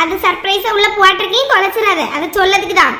அது சர்ப்ரைஸா உள்ள போட்டிருக்கேன் தொலைச்சிடாத. அது சொல்லதுக்கு தான்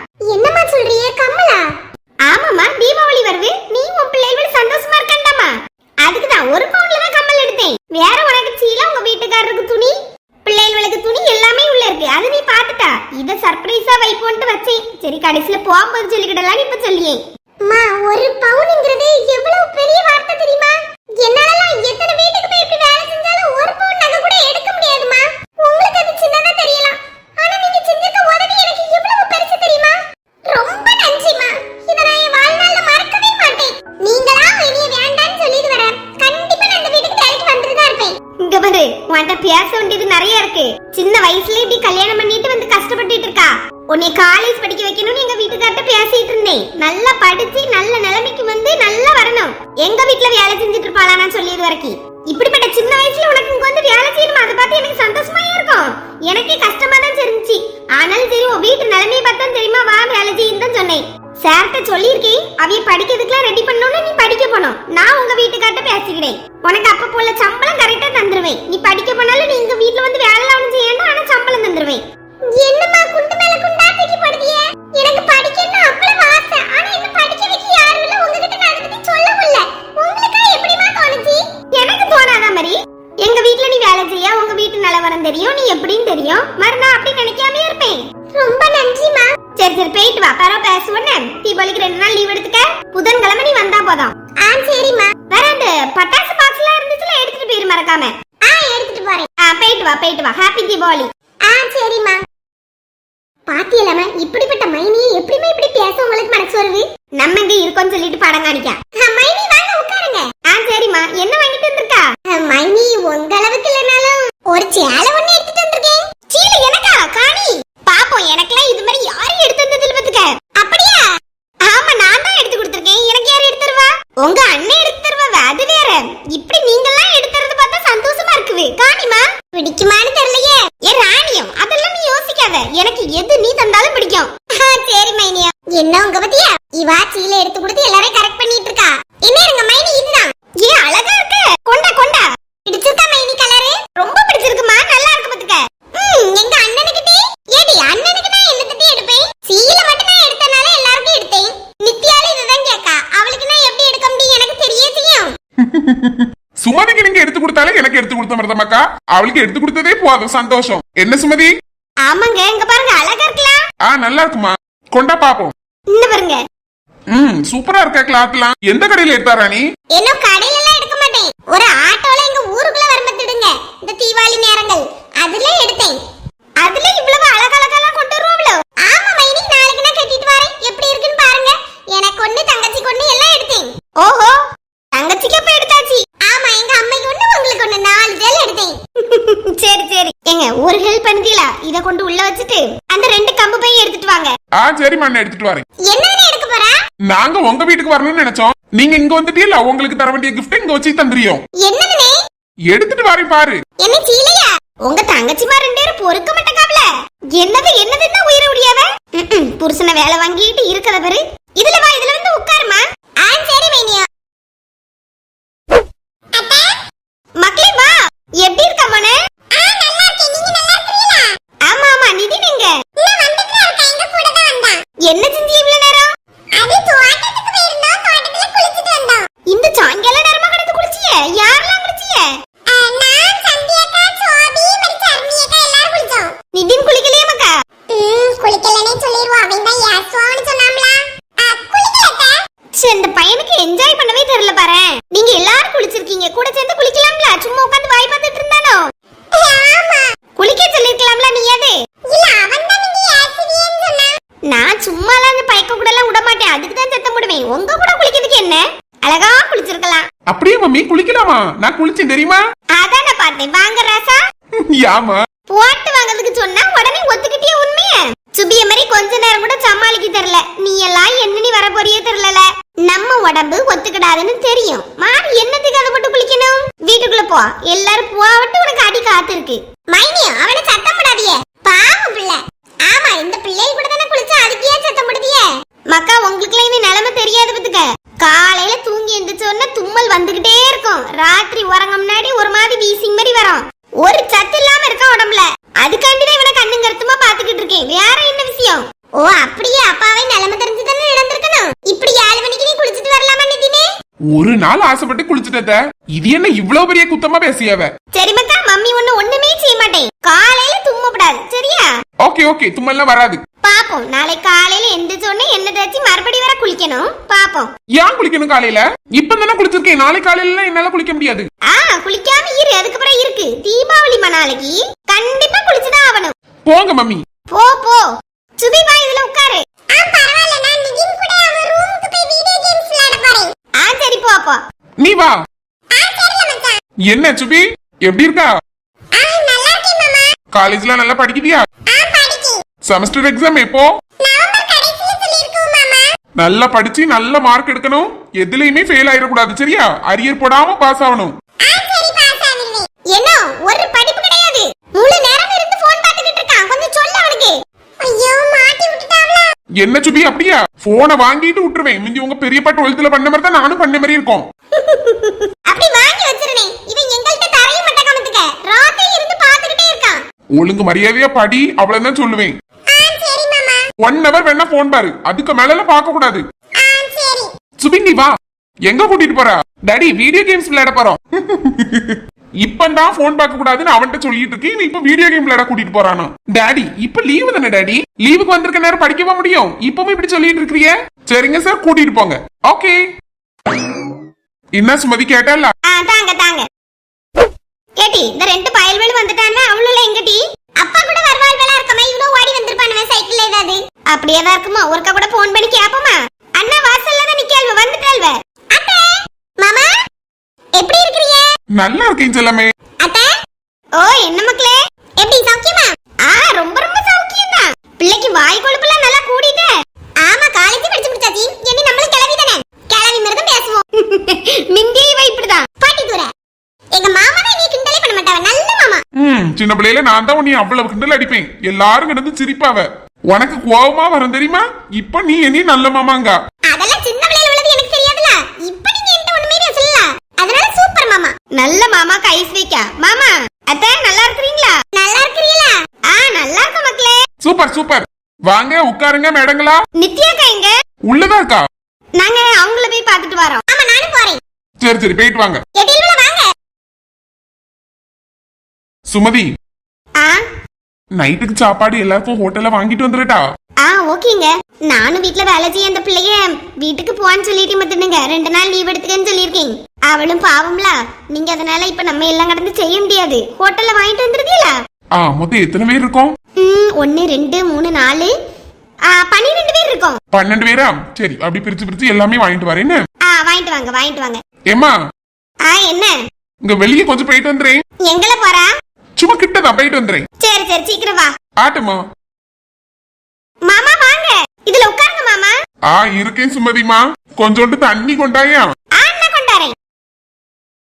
எனக்கே கஷ்டமா தான் தெரிஞ்சுச்சு. ஆனாலும் சரி உன் வீட்டு நிலைமையை பார்த்தா தெரியுமா? வா வேலை தான் சொன்னேன். சார்ட்ட சொல்லியிருக்கேன் அவைய படிக்கிறதுக்குலாம் ரெடி பண்ணணும்னு நீ படிக்க போனோம். நான் உங்க வீட்டுக்கார்ட்ட பேசிக்கிறேன். உனக்கு அப்ப போல சம்பளம் கரெக்டா தந்துருவேன். நீ படிக்க போனாலும் நீ எங்க வீட்டுல வந்து வேலை ஒன்றும் செய்யணும் ஆனா சம்பளம் தந்துருவேன். என்னமா குண்டு மேல குண்டா தூக்கி போடுதிய எனக்கு படிக்கணும் அவ்வளவு ஆசை. ஆனா என்ன படிக்க வைக்க யாரும் இல்ல. உங்ககிட்ட நான் அதை பத்தி சொல்ல முடியல. உங்களுக்கு எப்படிமா தோணுச்சு? எனக்கு தோணாத மாதிரி எங்க வீட்ல நீ வேலை செய்ய உங்க வீட்டு நிலவரம் தெரியும் நீ எப்படின்னு தெரியும். மறுநாள் அப்படி நினைக்காம இருப்பேன். ரொம்ப நன்றிமா சரி சரி போயிட்டு வா பரவ பேசுவோன்னு தீபாவளிக்கு ரெண்டு நாள் லீவ் எடுத்துக்க? புதன்கிழமை நீ வந்தா போதும். ஆ சரிம்மா வேற அந்த பட்டாசு பாக்ஸ் எல்லாம் இருந்துச்சுல எடுத்துட்டு போயிரு மறக்காம. ஆ எடுத்துட்டு போறேன். ஆ போயிட்டு வா போயிட்டு வா. ஹாப்பி தீபாவளி. ஆ சரிம்மா பாத்தியலாம இப்படிப்பட்ட மைனியை எப்படிமே இப்படி பேச உங்களுக்கு மனசு வருது? நம்ம இங்க இருக்கோம்னு சொல்லிட்டு படம் காணிக்க. மைனி வாங்க உட்காருங்க. ஆ சரிம்மா. என்ன வாங்கிட்டு வந்திருக்கா? மைனி உங்க அளவுக்கு இல்லைனாலும் ஒரு சேலை ஒண்ணு எடுத்துட்டு வந்திருக்கேன். சீலை எனக்கா காணி பாப்போம் எனக்கெல்லாம் இது மாதிரி யாரும் எடுத்து வந்ததில்ல பாத்துக்க அப்படியா ஆமா நான் தான் எடுத்து கொடுத்திருக்கேன் எனக்கு யார் எடுத்து தருவா உங்க அண்ணன் எடுத்து தருவா அது வேற இப்படி நீங்கெல்லாம் எடுத்து தரது பார்த்தா சந்தோஷமா இருக்குது காணிமா பிடிக்குமான்னு தெரியலையே ஏ ராணியம் அதெல்லாம் நீ யோசிக்காத எனக்கு எது நீ தந்தாலும் பிடிக்கும் ஆ, சரி மைனியா என்ன உங்க பத்தியா இவா சீலை எடுத்து கொடுத்து எல்லாரையும் கரெக்ட் பண்ணிட்டு இருக்கா என்ன இருங்க மைனி இதுதான் ஏ அழகா இருக்கு கொண்டா கொண்டா பிடிச்சிருக்கா மைனி கலரு ரொம்ப பிடிச்சிருக்குமா நல்லா இருக்கு பாத்துக்க ம், எங்க அண்ணனுக்கிட்டே ஏடி அண்ணனுக்கு நான் என்னத்தட்டி எடுப்பேன் சீல மட்டும் நான் எடுத்தனால எல்லாருக்கும் எடுத்தேன் நித்யால இதுதான் கேக்கா அவளுக்கு நான் எப்படி எடுக்க முடியும் எனக்கு தெரிய செய்யும் சுமதிக்கு எடுத்து கொடுத்தாலே எனக்கு எடுத்து கொடுத்த மருதமாக்கா அவளுக்கு எடுத்து கொடுத்ததே போதும் சந்தோஷம். என்ன சுமதி? ஆமாங்க இங்க பாருங்க அழகா இருக்கலாம் ஆ நல்லா இருக்குமா? கொண்டா பாப்போம். இந்த பாருங்க. ம் சூப்பரா இருக்கா கிளாத்லாம் எந்த கடையில எடுத்தாரா நீ இன்னும் கடையில எல்லாம் எடுக்க மாட்டேன். ஒரு ஆட்டோல எங்க ஊருக்குள்ள வரும்பத்திடுங்க. இந்த தீபாவளி நேரங்கள். அதுல எடுத்தேன். அதுல இவ்வளவு அழகழகெல்லாம் கொண்டு வருவாங்களோ? ஆமா மைனி நாளைக்கு நான் கட்டிட்டு வரேன் எப்படி இருக்குன்னு பாருங்க எனக்கு ஒண்ணு தங்கச்சி ஒண்ணு எல்லாம் எடுத்தேன் ஓஹோ தங்கச்சிக்கு அப்ப எடுத்தாச்சு ஆமா எங்க அம்மைக்கு ஒண்ணு உங்களுக்கு ஒண்ணு நாலு ஜெல் எடுத்தேன் சரி சரி ஏங்க ஒரு ஹெல்ப் பண்ணுதீங்களா இத கொண்டு உள்ள வச்சுட்டு அந்த ரெண்டு கம்பு பை எடுத்துட்டு வாங்க ஆ சரிம்மா நான் எடுத்துட்டு வரேன். என்னன்னு எடுக்க போறா? நாங்க உங்க வீட்டுக்கு வரணும்னு நினைச்சோம். நீங்க இங்க வந்துட்டீல்ல உங்களுக்கு தர வேண்டிய gift இங்க வச்சு தந்துரியோம் என்னதுனே எடுத்துட்டு வரேன் பாரு. என்ன சீலையா? உங்க தங்கச்சிமா ரெண்டு பேரும் பொறுக்க மாட்டேங்காவல என்னது என்னதுன்னா உயிர ம்ம், புருஷனை வேலை வாங்கிட்டு இருக்கத பாரு. இந்த பையனுக்கு என்ஜாய் பண்ணவே தெரியல பாரு. நீங்க எல்லாரும் குளிச்சிருக்கீங்க. கூட சேர்ந்து குளிக்கலாம்ல? சும்மா உட்காந்து வாய் பார்த்துட்டு இருந்தானோ? குளிக்க சொல்லிருக்கலாம்ல நீ அது? நான் சும்மா அந்த பைக்க கூட எல்லாம் விட மாட்டேன். அதுக்குதான் சத்தம் போடுவேன். உங்க கூட குளிக்கிறதுக்கு என்ன? அழகா குளிச்சிருக்கலாம். அப்படியே மம்மி குளிக்கலாமா? நான் குளிச்சேன் தெரியுமா? அதான நான் பார்த்தேன். வாங்க ராசா. யாமா? போட்டு வாங்குறதுக்கு சொன்னா உடனே ஒத்துக்கிட்டே உண்மையே. சுபிய மாதிரி கொஞ்ச நேரம் கூட சமாளிக்க தெரியல. நீ எல்லாம் என்னன்னு வர போறியே தெரியல. உடம்பு ஒத்துக்கிடாதுன்னு தெரியும். மாடு என்னத்துக்கு அதை மட்டும் குளிக்கணும்? வீட்டுக்குள்ள போ. எல்லாரும் போவட்டு உனக்கு அடி காத்திருக்கு. மைனி அவனை சத்தம் போடாதியே பாவம் பிள்ளை ஆமா இந்த பிள்ளைகள் கூட தானே குளிச்சா அதுக்கு ஏன் சத்தம் போடுதியே மக்கா உங்களுக்குலாம் இனி நிலைமை தெரியாது பத்துக்க காலையில தூங்கி எந்திரிச்ச உடனே தும்மல் வந்துகிட்டே இருக்கும் ராத்திரி உறங்க முன்னாடி ஒரு மாதிரி வீசிங் மாதிரி வரும் ஒரு சத்து இல்லாம இருக்கான் உடம்புல அதுக்காண்டி தான் இவனை கண்ணும் கருத்துமா பாத்துக்கிட்டு இருக்கேன் வேற என்ன விஷயம் ஓ அப்படியே அப்பாவை நிலைமை தெரிஞ்சு தானே நடந்திருக்கணும் இப்படி ஏழு மணிக்கு நீ குளிச்சிட்டு வரலாமா நிதினே ஒரு நாள் ஆசைப்பட்டு குளிச்சுட்டத இது என்ன இவ்வளவு பெரிய குத்தமா பேசியவ? சரி மக்கா மம்மி ஒண்ணு ஒண்ணுமே செய்ய மாட்டேன். காலையில தும்மப்படாது சரியா? ஓகே ஓகே தும்மெல்லாம் வராது. பாப்போம். நாளை காலையில எந்திரிச்ச உடனே எண்ணெய் தேய்ச்சி மறுபடி வர குளிக்கணும். பாப்போம். ஏன் குளிக்கணும் காலையில? இப்ப தானே குளிச்சிருக்கேன். நாளை காலையில என்னால குளிக்க முடியாது. ஆ குளிக்காம இரு. அதுக்கப்புறம் இருக்கு. தீபாவளிமா நாளைக்கு கண்டிப்பா குளிச்சுதான் ஆகணும். போங்க மம்மி. போ போ. சுபி வா இதுல உட்காரு. ஆ சரி போ அப்போ நீ வா என்ன சுபி? எப்படி இருக்கா? காலேஜ்ல நல்லா படிக்கிறியா? செமஸ்டர் எக்ஸாம் எப்போ? நல்லா படிச்சு நல்ல மார்க் எடுக்கணும். எதுலயுமே ஃபெயில் ஆயிடக்கூடாது சரியா? அரியர் போடாம பாஸ் ஆகணும். என்ன ஒரு படிப்பு கிடையாது. முழு நேரம் இருந்து போன் பார்த்துக்கிட்டு இருக்கான் கொஞ்சம் சொல்ல அவனுக்கு. ஐயோ என்ன சுபி அப்படியா? போனை வாங்கிட்டு விட்டுருவேன். மிந்தி உங்க பெரியப்பா டுவெல்த்ல பண்ண மாதிரி தான் நானும் பண்ண மாதிரி இருக்கோம். அப்படி வாங்கி வச்சிருனேன் இவன் எங்கள்கிட்ட தரைய மாட்ட கமத்துக்க. ராத்திரி இருந்து பார்த்துக்கிட்டே இருக்கான். ஒழுங்கு மரியாதையா படி அவ்வளவுதான் சொல்லுவேன். ஆ சரி மாமா. ஒன் ஹவர் வேணா போன் பாரு. அதுக்கு மேல பார்க்க கூடாது. சுபி நீ வா. எங்க கூட்டிட்டு போறா? டாடி வீடியோ கேம்ஸ் விளையாட போறோம். இப்பதான் போன் பார்க்க கூடாதுன்னு அவன்கிட்ட சொல்லிட்டு இருக்கேன். நீ இப்ப வீடியோ கேம் விளையாட கூட்டிட்டு போறானோ? டாடி இப்ப லீவு தானே டாடி லீவுக்கு வந்திருக்க நேரம் படிக்கவே முடியும். இப்பவும் இப்படி சொல்லிட்டு இருக்கிறிய? சரிங்க சார் கூட்டிட்டு போங்க. ஓகே என்ன சுமதி கேட்டல ஆ தாங்க தாங்க. ஏடி இந்த ரெண்டு பயல்வேல் வந்துட்டான்னா அவளுல எங்கடி அப்பா கூட வருவாள்வேலா இருக்கமா? இவனோ ஓடி வந்திருப்பானே சைக்கிள்ல ஏதாவது. அப்படியே தான் இருக்குமா? ஒருக்கா கூட ஃபோன் பண்ணி கேப்பமா? அண்ணா வாசல்ல தான் நிக்கல்வ வந்துட்டாள்வ அத்தை மாமா? எப்படி இருக்கிறீங்க? நல்லா இருக்கேன் செல்லமே ஓ என்ன மக்களே? எப்படி சௌக்கியமா? ஆ ரொம்ப ரொம்ப சௌக்கியம் தான் பிள்ளைக்கு வாய் கொழுப்புலாம் நல்லா கூடிட்டு. ஆமா காலேஜ் படிச்சு முடிச்சாச்சு. இனி நம்மளும் கிளவி தானே? கிளவி மாதிரி பேசுவோம். மிந்தியே இவ இப்படிதான். பாட்டி தூர எங்க மாமா தான் நீ கிண்டலே பண்ண மாட்டாவ. நல்ல மாமா. ம் சின்ன பிள்ளையில நான் தான் உன்னை அவ்வளவு கிண்டல் அடிப்பேன். எல்லாரும் கிடந்து சிரிப்பாவ. உனக்கு கோவமா வரும் தெரியுமா? இப்ப நீ என்னி நல்ல மாமாங்க. அதெல்லாம் சின்ன பிள்ளையில உள்ளது எனக்கு தெரியாதுல இப்ப நீங்க என்கிட்ட ஒண்ணுமே பேசல அதனால சூப்பர் மாமா நல்ல மாமா கைஸ் வைக்க மாமா அத்தை நல்லா இருக்கிறீங்களா? நல்லா இருக்கிறீங்களா? ஆ நல்லா இருக்க மக்களே. Super super. வாங்க உட்காருங்க மேடங்களா. நித்யாக்கா எங்க? உள்ளதா இருக்கா? நாங்க அவங்கள போய் பார்த்துட்டு வரோம். ஆமா நானும் போறேன். சரி சரி போயிட்டு வாங்க. எதிரில வாங்க. சுமதி ஆ? நைட்டுக்கு சாப்பாடு எல்லாருக்கும் ஹோட்டல்ல வாங்கிட்டு வந்துருட்டா ஆ ஓகேங்க. நானும் வீட்ல வேலை செய்ய அந்த பிள்ளைய வீட்டுக்கு போவான்னு சொல்லிட்டு மத்துனுங்க ரெண்டு நாள் லீவ் எடுத்துக்கன்னு சொல்லியிருக்கேன். அவளும் பாவம்ல. நீங்க அதனால இப்ப நம்ம எல்லாம் கடந்து செய்ய முடியாது. ஹோட்டல்ல வாங்கிட்டு வந்துருக்கீங்களா ஆ மொத்தம் எத்தனை பேர் இருக்கோம்? ஒன்னு ரெண்டு மூணு நாலு. பன்னிரெண்டு பேர் இருக்கோம். பன்னெண்டு பேரா? சரி அப்படி பிரிச்சு பிரிச்சு எல்லாமே வாங்கிட்டு வரேன்னு ஆ வாங்கிட்டு வாங்க வாங்கிட்டு வாங்க. ஏமா ஆ என்ன? இங்க வெளியே கொஞ்சம் போயிட்டு வந்துறேன். எங்கள போறா? சும்மா கிட்டதான் போயிட்டு வந்துறேன். சரி சரி சீக்கிரம் வா. ஆட்டுமா? மாமா வாங்க. இதுல உட்காருங்க மாமா. ஆ இருக்கேன் சுமதிமா. கொஞ்சோண்டு தண்ணி கொண்டாயா?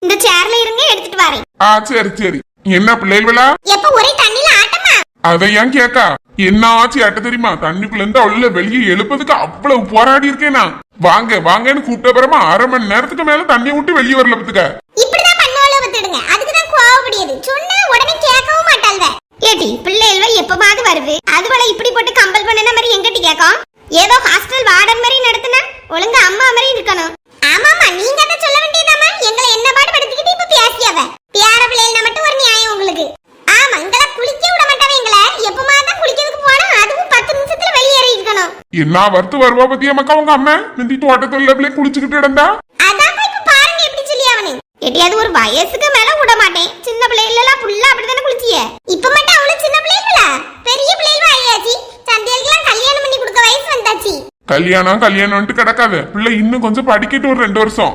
இந்த சேர்ல இருங்க எடுத்துட்டு வரேன். ஆ சரி சரி. என்ன பிள்ளைகளா எப்ப ஒரே தண்ணில ஆட்டமா? அதை ஏன் கேக்கா? என்ன ஆச்சு அட்ட தெரியுமா? தண்ணிக்குள்ள இருந்து அவள வெளியே எழுப்பதுக்கு அவ்வளவு போராடி இருக்கேனா வாங்க வாங்கன்னு கூப்பிட்ட பிறமா அரை மணி நேரத்துக்கு மேல தண்ணி விட்டு வெளியே வரல பத்துக்க இப்படிதான் பண்ணுவாளோ பத்துடுங்க அதுக்கு தான் கோவப்படியது சொன்னா உடனே கேட்கவும் மாட்டாள்வ. ஏடி பிள்ளைகள எப்பமாவது வருது? அதுவளை இப்படி போட்டு கம்பல் பண்ணன மாதிரி எங்கட்டி கேட்கும்? ஏதோ ஹாஸ்டல் வார்டன் மாதிரி நடத்துனா ஒழுங்கா அம்மா மாதிரி இருக்கணும் ஆமாமா நீங்க அதை சொல்ல வேண்டியதாமா எங்களை என்ன பாடு படுத்திக்கிட்டு இப்ப பேசியாவ பியார பிள்ளைகள் மட்டும் ஒரு நியாயம் உங்களுக்கு ஆமா எங்களை குளிக்க விட மாட்டாவே எங்களை எப்பமாவது தான் குளிக்கிறதுக்கு போனா அதுவும் பத்து நிமிஷத்துல வெளியேறி என்ன வருத்து வருவா பத்தியா மக்கா உங்க அம்மா? முந்தி தோட்டத்துல பிள்ளை குளிச்சுக்கிட்டு அவனு. எட்டியாவது ஒரு வயசுக்கு மேல விட மாட்டேன். சின்ன பிள்ளைகள் எல்லாம் ஃபுல்லா அப்படித்தானே குளிச்சிய? இப்ப மட்டும் அவளும் சின்ன பிள்ளைகளா? பெரிய பிள்ளைகள் ஆயாச்சு. சந்தைகளுக்கெல்லாம் கல்யாணம் பண்ணி கொடுக்க வயசு வந்தாச்சு. கல்யாணம் கல்யாணம்ட்டு கிடக்காத. பிள்ளை இன்னும் கொஞ்சம் படிக்கட்டு ஒரு ரெண்டு வருஷம்.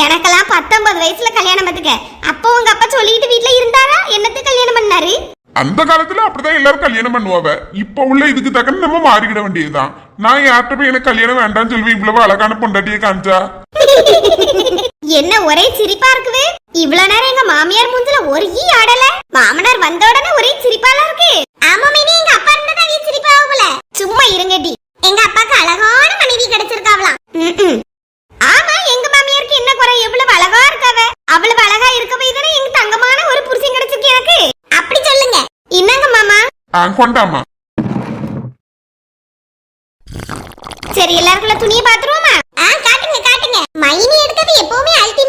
எனக்கெல்லாம் பத்தொன்பது வயசுல கல்யாணம் பார்த்துக்க. அப்போ உங்க அப்பா சொல்லிட்டு வீட்டுல இருந்தாரா? என்னத்துக்கு கல்யாணம் பண்ணாரு? அந்த காலத்துல அப்படிதான் எல்லாரும் கல்யாணம் பண்ணுவாங்க இப்ப உள்ள இதுக்கு தக்கன நம்ம மாறிக்கிட வேண்டியதுதான். நான் யார்கிட்ட போய் எனக்கு கல்யாணம் வேண்டாம்னு சொல்லுவேன் இவ்வளவு அழகான பொண்டாட்டியை காமிச்சா? என்ன ஒரே சிரிப்பா இருக்குது இவ்வளவு நேரம் எங்க மாமியார் மூஞ்சில ஒரு ஈ ஆடல? மாமனார் வந்த உடனே ஒரே சிரிப்பால இருக்கு. ஆமா மீனி எங்க அப்பா இருந்தா சிரிப்பா ஆகுல சும்மா இருங்கடி. எங்க அப்பாக்கு அழகான மனைவி கிடைச்சிருக்காவலாம் கொண்டாமா? சரி எல்லாருக்குள்ள துணியை பாத்துருவோமா ஆ காட்டுங்க காட்டுங்க. மைனி எடுத்தது எப்பவுமே அல்டி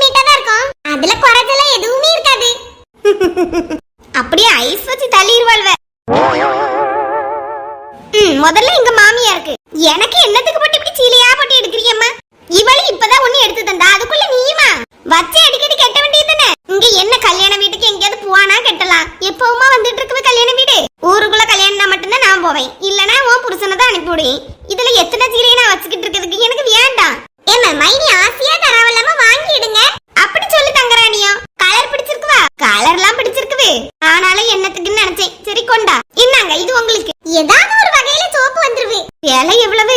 தலை என்னத்துக்குன்னு நினைச்சேன். சரி கொண்டா. என்னங்க இது உங்களுக்கு. ஏதாவது ஒரு வகையில சோப்பு வந்துருவே வேலை எவ்வளவு?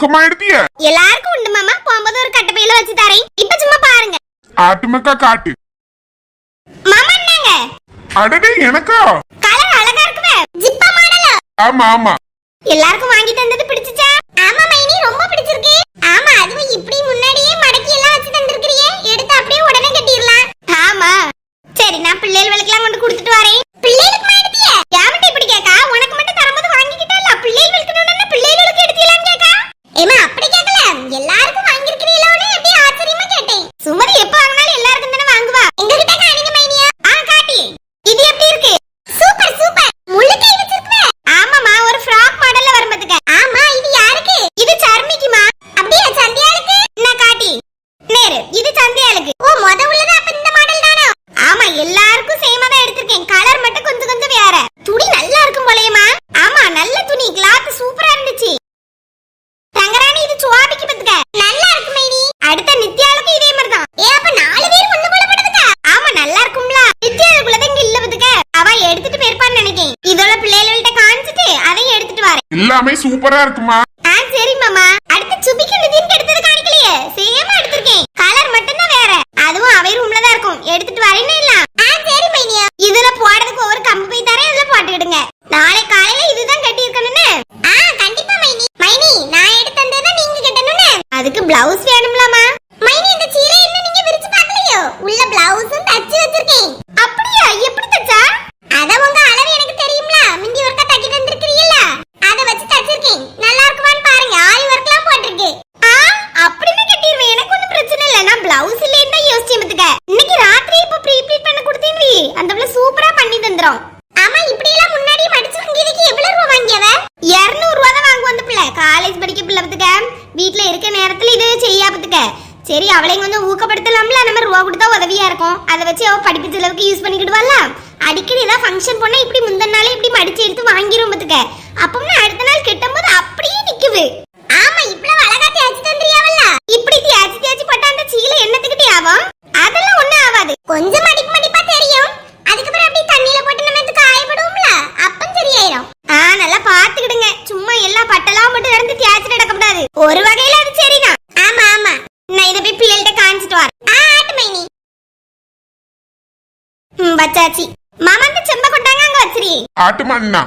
பக்கமா எல்லாருக்கும் உண்டு மாமா. போகும்போது ஒரு கட்டப்பையில வச்சு தரேன். இப்ப சும்மா பாருங்க. ஆட்டுமக்கா காட்டு. மாமா என்னங்க? அடடே எனக்கா? கலர் அழகா இருக்குமே. ஜிப்பா மாடல்? ஆமா ஆமா. எல்லாருக்கும் வாங்கி தந்தது பிடிச்சுச்சா? ஆமா மைனி ரொம்ப பிடிச்சிருக்கு. ஆமா அதுவும் இப்படி முன்னாடியே மடக்கி எல்லாம் வச்சு தந்திருக்கிறியே. எடுத்து அப்படியே உடனே கட்டிடலாம். ஆமா. சரி நான் பிள்ளைகள் விளக்கெல்லாம் கொண்டு கொடுத்துட்டு வரேன். சூப்பரா இருக்குமா? ஆ சரி மாமா. மன்னா.